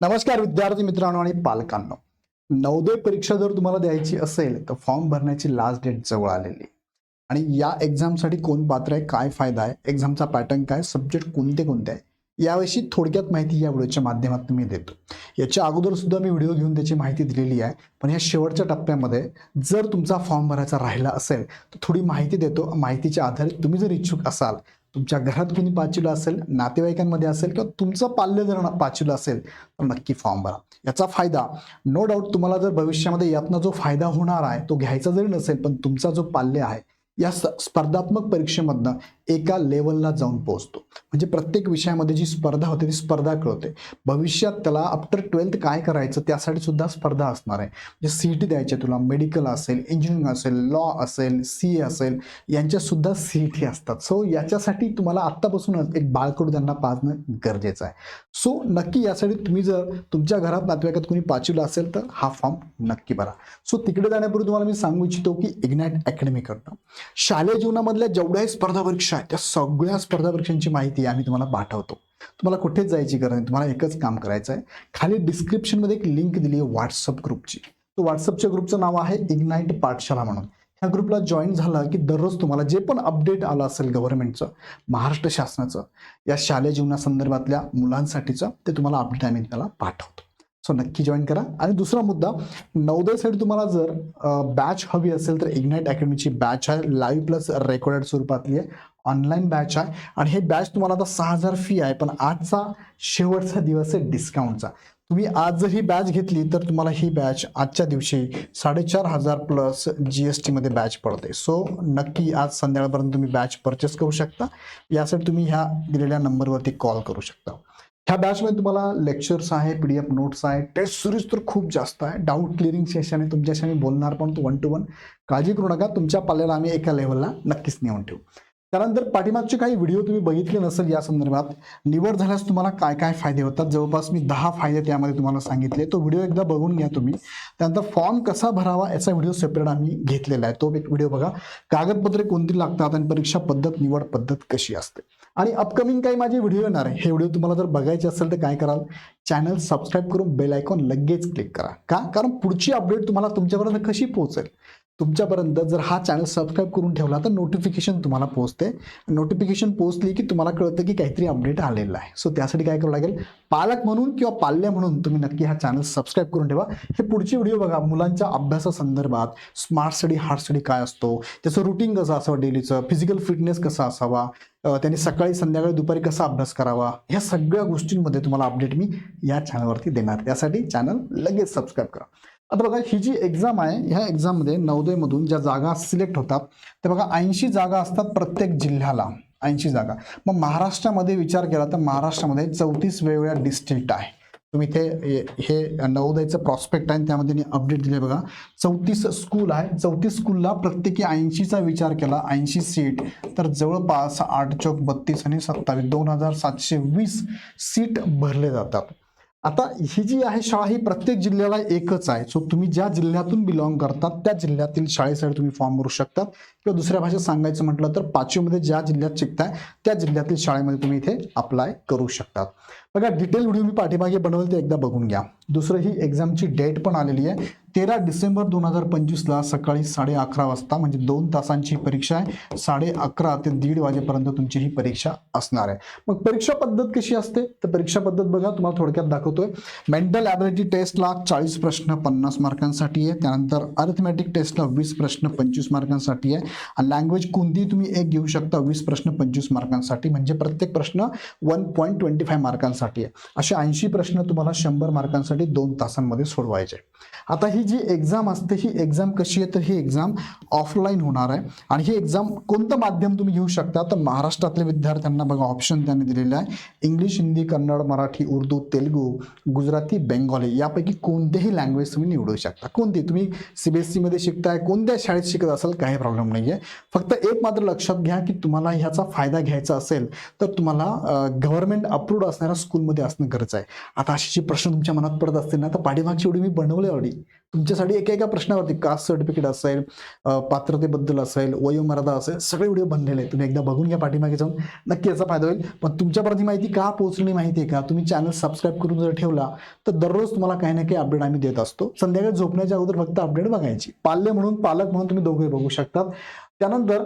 नमस्कार विद्यार्थी मित्रांनो आणि पालकांनो. नवोदय परीक्षा जर तुम्हाला द्यायची असेल तर फॉर्म भरण्याची लास्ट डेट जवळ आलेली आहे. आणि या एक्झामसाठी कोण पात्र आहे काय फायदा आहे एक्झामचा पॅटर्न काय सब्जेक्ट कोणते कोणते आहे याविषयी थोडक्यात माहिती या व्हिडिओच्या माध्यमातून मी देतो. याच्या अगोदर सुद्धा मी व्हिडिओ घेऊन त्याची माहिती दिलेली आहे. पण या शेवटच्या टप्प्यामध्ये जर तुमचा फॉर्म भरायचा राहिला असेल तर थोडी माहिती देतो. माहितीच्या आधारे तुम्ही जर इच्छुक असाल तुमच्या घरात कोणी पाचवीला असेल नातेवाईकांमध्ये असेल किंवा तुमचं पाल्य जर ना- पाचवीला असेल तर नक्की फॉर्म भरा. याचा फायदा नो डाऊट तुम्हाला जर भविष्यामध्ये यातनं जो फायदा होणार आहे तो घ्यायचा जरी नसेल पण तुमचा जो पाल्य आहे या स्पर्धात्मक परीक्षेमधनं एका लेवलला जाऊन पोहोचतो. म्हणजे प्रत्येक विषयामध्ये जी स्पर्धा होते ती स्पर्धा कळते. भविष्यात त्याला आफ्टर ट्वेल्थ काय करायचं त्यासाठी सुद्धा स्पर्धा असणार आहे. म्हणजे सी टी द्यायचे तुला मेडिकल असेल इंजिनिअरिंग असेल लॉ असेल सी ए असेल यांच्यासुद्धा सी टी असतात. सो याच्यासाठी तुम्हाला आत्तापासूनच एक बाळकडू त्यांना पाहणं गरजेचं आहे. सो नक्की यासाठी तुम्ही जर तुमच्या घरात नातेवाईकात कोणी पाचवीला असेल तर हा फॉर्म नक्की भरा. सो तिकडे जाण्यापूर्वी तुम्हाला मी सांगू इच्छितो की इग्नॅट अकॅडमी शालेय जीवनामधल्या जेवढ्याही स्पर्धा परीक्षा आहेत त्या सगळ्या स्पर्धा परीक्षांची माहिती आम्ही तुम्हाला पाठवतो. तुम्हाला कुठेच जायची गरज नाही तुम्हाला एकच काम करायचं आहे. खाली डिस्क्रिप्शनमध्ये एक लिंक दिली आहे व्हॉट्सअप ग्रुपची तो व्हॉट्सअपच्या ग्रुपचं नाव आहे इग्नाईट पाठशाला म्हणून. ह्या ग्रुपला जॉईन झालं की दररोज तुम्हाला जे पण अपडेट आलं असेल गव्हर्नमेंटचं महाराष्ट्र शासनाचं या शालेय जीवनासंदर्भातल्या मुलांसाठीचं ते तुम्हाला अपडेट आम्ही त्याला पाठवतो. सो नक्की जॉईन करा. आणि दुसरा मुद्दा नवोदयसाठी तुम्हाला जर बॅच हवी असेल तर इग्नाईट अकॅडमीची बॅच आहे. लाईव्ह प्लस रेकॉर्डेड स्वरूपातली आहे. ऑनलाईन बॅच आहे. आणि हे बॅच तुम्हाला आता सहा हजार फी आहे. पण आजचा शेवटचा दिवस आहे डिस्काउंटचा तुम्ही आज जर ही बॅच घेतली तर तुम्हाला ही बॅच आजच्या दिवशी साडेचार हजार प्लस जी एस टीमध्ये बॅच पडते सो नक्की आज संध्याकाळपर्यंत तुम्ही बॅच परचेस करू शकता. यासाठी तुम्ही ह्या दिलेल्या नंबरवरती कॉल करू शकता. ह्या बॅचमध्ये तुम्हाला लेक्चर्स आहे पी डी एफ नोट्स आहे टेस्ट सिरीज तर खूप जास्त आहे. डाऊट क्लिअरिंग सेशन आहे तुमच्याशी आम्ही बोलणार पण तो वन टू वन काळजी करू नका तुमच्या पाल्याला आम्ही एका लेवलला नक्कीच नेऊन ठेवू. त्यानंतर पाठीमागचे काही व्हिडिओ तुम्ही बघितले नसेल या संदर्भात निवड झाल्यास तुम्हाला काय काय फायदे होतात? जवळपास मी दहा फायदे त्यामध्ये तुम्हाला सांगितले. तो व्हिडिओ एकदा बघून घ्या तुम्ही. त्यानंतर फॉर्म कसा भरावा याचा व्हिडिओ सेपरेट आम्ही घेतलेला आहे. तो एक व्हिडिओ बघा. कागदपत्रे कोणती लागतात आणि परीक्षा पद्धत निवड पद्धत कशी असते? आणि अपकमिंग काही माझे व्हिडिओ येणार आहे. हे व्हिडिओ तुम्हाला जर बघायचे असेल तर काय कराल? चॅनल सबस्क्राईब करून बेल आयकॉन लगेच क्लिक करा. का? कारण पुढची अपडेट तुम्हाला तुमच्यापर्यंत कशी पोहोचेल? तुमच्यापर्यंत जर हा चॅनल सबस्क्राईब करून ठेवला तर नोटिफिकेशन तुम्हाला पोहोचते. नोटिफिकेशन पोहोचली की तुम्हाला कळतं की काहीतरी अपडेट आलेलं आहे. सो त्यासाठी काय करावं लागेल? पालक म्हणून किंवा पाल्य म्हणून तुम्ही नक्की हा चॅनल सबस्क्राईब करून ठेवा. हे पुढचे व्हिडिओ बघा मुलांच्या अभ्यासासंदर्भात स्मार्ट स्टडी हार्ड स्टडी काय असतो? त्याचं रुटीन कसं असावं डेलीचं फिजिकल फिटनेस कसा असावा? त्यांनी सकाळी संध्याकाळी दुपारी कसा अभ्यास करावा? ह्या सगळ्या गोष्टींमध्ये तुम्हाला अपडेट मी या चॅनलवरती देणार. त्यासाठी चॅनल लगेच सबस्क्राईब करा. आता बघा ही जी एक्झाम आहे ह्या एक्झाममध्ये नवोदयमधून ज्या जागा सिलेक्ट होतात ते बघा ऐंशी जागा असतात प्रत्येक जिल्ह्याला ऐंशी जागा. मग महाराष्ट्रामध्ये विचार केला तर महाराष्ट्रामध्ये चौतीस वेगवेगळ्या डिस्ट्रिक्ट आहे. तुम्ही इथे हे- हे नवोदयचं प्रॉस्पेक्ट आहे त्यामध्ये मी अपडेट दिले बघा. चौतीस स्कूल आहे. चौतीस स्कूलला प्रत्येकी ऐंशीचा विचार केला ऐंशी सीट तर जवळपास आठ चौक बत्तीस आणि सत्तावीस दोन हजार सातशे वीस सीट भरले जातात. आता ही जी आहे शाळा ही प्रत्येक जिल्ह्याला एकच आहे. सो तुम्ही ज्या जिल्ह्यातून बिलॉंग करतात त्या जिल्ह्यातील शाळेसाठी तुम्ही फॉर्म भरू शकतात. किंवा दुसऱ्या भाषेत सांगायचं म्हटलं तर पाचवीमध्ये ज्या जिल्ह्यात शिकताय त्या जिल्ह्यातील शाळेमध्ये तुम्ही इथे अप्लाय करू शकतात. बघा डिटेल व्हिडिओ मी पाठीमागे बनवलं ते एकदा बघून घ्या. दुसरं ही एक्झामची डेट पण आलेली आहे. तेरा डिसेंबर दोन हजार पंचवीसला सकाळी साडे अकरा वाजता म्हणजे दोन तासांची ही परीक्षा आहे. साडे अकरा ते दीड वाजेपर्यंत तुमची ही परीक्षा असणार आहे. मग परीक्षा पद्धत कशी असते? तर परीक्षा पद्धत बघा तुम्हाला थोडक्यात दाखवतोय. मेंटल ॲबिलिटी टेस्टला चाळीस प्रश्न पन्नास मार्कांसाठी आहे. त्यानंतर अर्थमॅटिक टेस्टला वीस प्रश्न पंचवीस मार्कांसाठी आहे. आणि लँग्वेज कोणतीही तुम्ही एक घेऊ शकता वीस प्रश्न पंचवीस मार्कांसाठी. म्हणजे प्रत्येक प्रश्न वन पॉईंट ट्वेंटी फाय मार्कांसाठी. आहे असे ऐंशी प्रश्न तुम्हाला शंभर मार्कांसाठी दोन तासांमध्ये सोडवायचे. आता ही जी एक्झाम असते ही एक्झाम कशी आहे? तर ही एक्झाम ऑफलाईन होणार आहे. आणि ही एक्झाम कोणतं माध्यम तुम्ही घेऊ शकता? तर महाराष्ट्रातल्या विद्यार्थ्यांना बघा ऑप्शन त्यांनी दिलेलं आहे. इंग्लिश हिंदी कन्नड मराठी उर्दू तेलुगू गुजराती बेंगॉली यापैकी कोणतेही लँग्वेज तुम्ही निवडू शकता. कोणती? तुम्ही सी बी एस सीमध्ये शिकताय कोणत्या शाळेत शिकत असाल काही प्रॉब्लेम नाही आहे फक्त एक मात्र लक्षात घ्या की तुम्हाला ह्याचा फायदा घ्यायचा असेल तर तुम्हाला गव्हर्नमेंट अप्रूव्ड असणाऱ्या स्कूलमध्ये असणं गरज आहे. आता अशी जे प्रश्न तुमच्या मनात पडत असतील ना तर पाठीमागची एवढी मी बनवली आवडी तुमच्यासाठी एका एका प्रश्नावरती कास्ट सर्टिफिकेट असेल पात्रतेबद्दल असेल वयोमर्यादा असेल सगळे व्हिडिओ बनलेले आहेत. तुम्ही एकदा बघून घ्या पाठीमागे जाऊन. नक्की याचा फायदा होईल. पण तुमच्यापर्यंत माहिती का पोहोचली माहिती आहे का? तुम्ही चॅनल सबस्क्राईब करून जर ठेवला तर दररोज तुम्हाला काही ना काही अपडेट आम्ही देत असतो. संध्याकाळी झोपण्याच्या अगोदर फक्त अपडेट बघायची. पाल्य म्हणून पालक म्हणून तुम्ही दोघे बघू शकतात. त्यानंतर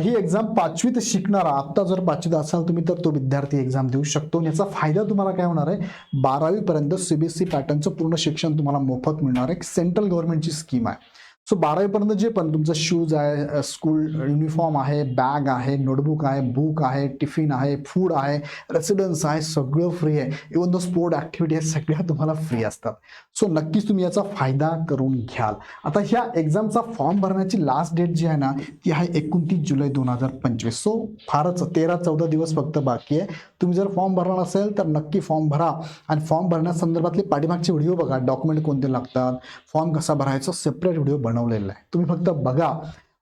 ही एक्झाम पाचवीत शिकणारा आत्ता जर पाचवीत असाल तुम्ही तर तो विद्यार्थी एक्झाम देऊ शकतो. याचा फायदा तुम्हाला काय होणार आहे? बारावीपर्यंत सीबीएसई पॅटर्नचं पूर्ण शिक्षण तुम्हाला मोफत मिळणार आहे. सेंट्रल गव्हर्नमेंटची स्कीम आहे सो बारावीपर्यंत जे पण तुमचं शूज आहे स्कूल युनिफॉर्म आहे बॅग आहे नोटबुक आहे बुक आहे टिफिन आहे फूड आहे रेसिडन्स आहे सगळं फ्री आहे. इवन द स्पोर्ट ॲक्टिव्हिटी आहे सगळ्या तुम्हाला फ्री असतात. सो नक्कीच तुम्ही याचा फायदा करून घ्याल. आता ह्या एक्झामचा फॉर्म भरण्याची लास्ट डेट जी आहे ना ती आहे एकोणतीस जुलै दोन हजार पंचवीस. सो फारच तेरा चौदा दिवस फक्त बाकी आहे. तुम्ही जर फॉर्म भरला असेल तर नक्की फॉर्म भरा. आणि फॉर्म भरण्यासंदर्भातले पाठीमागचे व्हिडिओ बघा. डॉक्युमेंट कोणते लागतात? फॉर्म कसा भरायचा? सेपरेट व्हिडिओ बनवलेलं आहे. तुम्ही फक्त बघा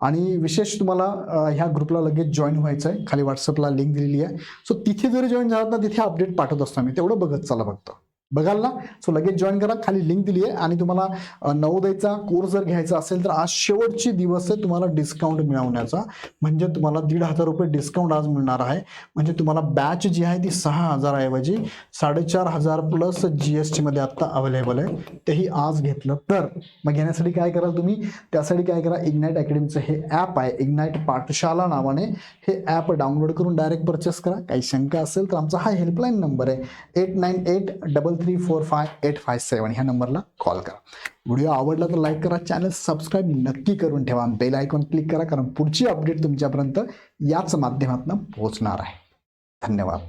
आणि विशेष तुम्हाला ह्या ग्रुपला लगेच जॉईन व्हायचं आहे खाली व्हॉट्सअपला लिंक दिलेली आहे. सो तिथे जरी जॉईन झालात ना तिथे अपडेट पाठवत असतो मी तेवढं बघत चला फक्त. बघाल ना? सो लगेच जॉईन करा. खाली लिंक दिली आहे आणि तुम्हाला नवोदयचा कोर्स जर घ्यायचा असेल तर आज शेवटची दिवस आहे तुम्हाला डिस्काउंट मिळवण्याचा. म्हणजे तुम्हाला दीड हजार रुपये डिस्काउंट आज मिळणार आहे. म्हणजे तुम्हाला बॅच जी आहे ती सहा हजाराऐवजी साडेचार हजार प्लस जी एस टीमध्ये आत्ता अवेलेबल आहे. तेही आज घेतलं. तर मग घेण्यासाठी काय कराल तुम्ही? त्यासाठी काय करा? इग्नाईट अकॅडमीचं हे ॲप आहे. इग्नाईट पाठशाला नावाने हे ॲप डाउनलोड करून डायरेक्ट परचेस करा. काही शंका असेल तर आमचा हा हेल्पलाईन नंबर आहे. Eight nine eight double three four five eight five seven ह्या नंबरला कॉल करा. व्हिडिओ आवडला तर लाईक करा चॅनल सबस्क्राईब नक्की करून ठेवा बेल आयकॉन क्लिक करा कारण पुढची अपडेट तुमच्यापर्यंत याच माध्यमातून पोहोचणार आहे. धन्यवाद.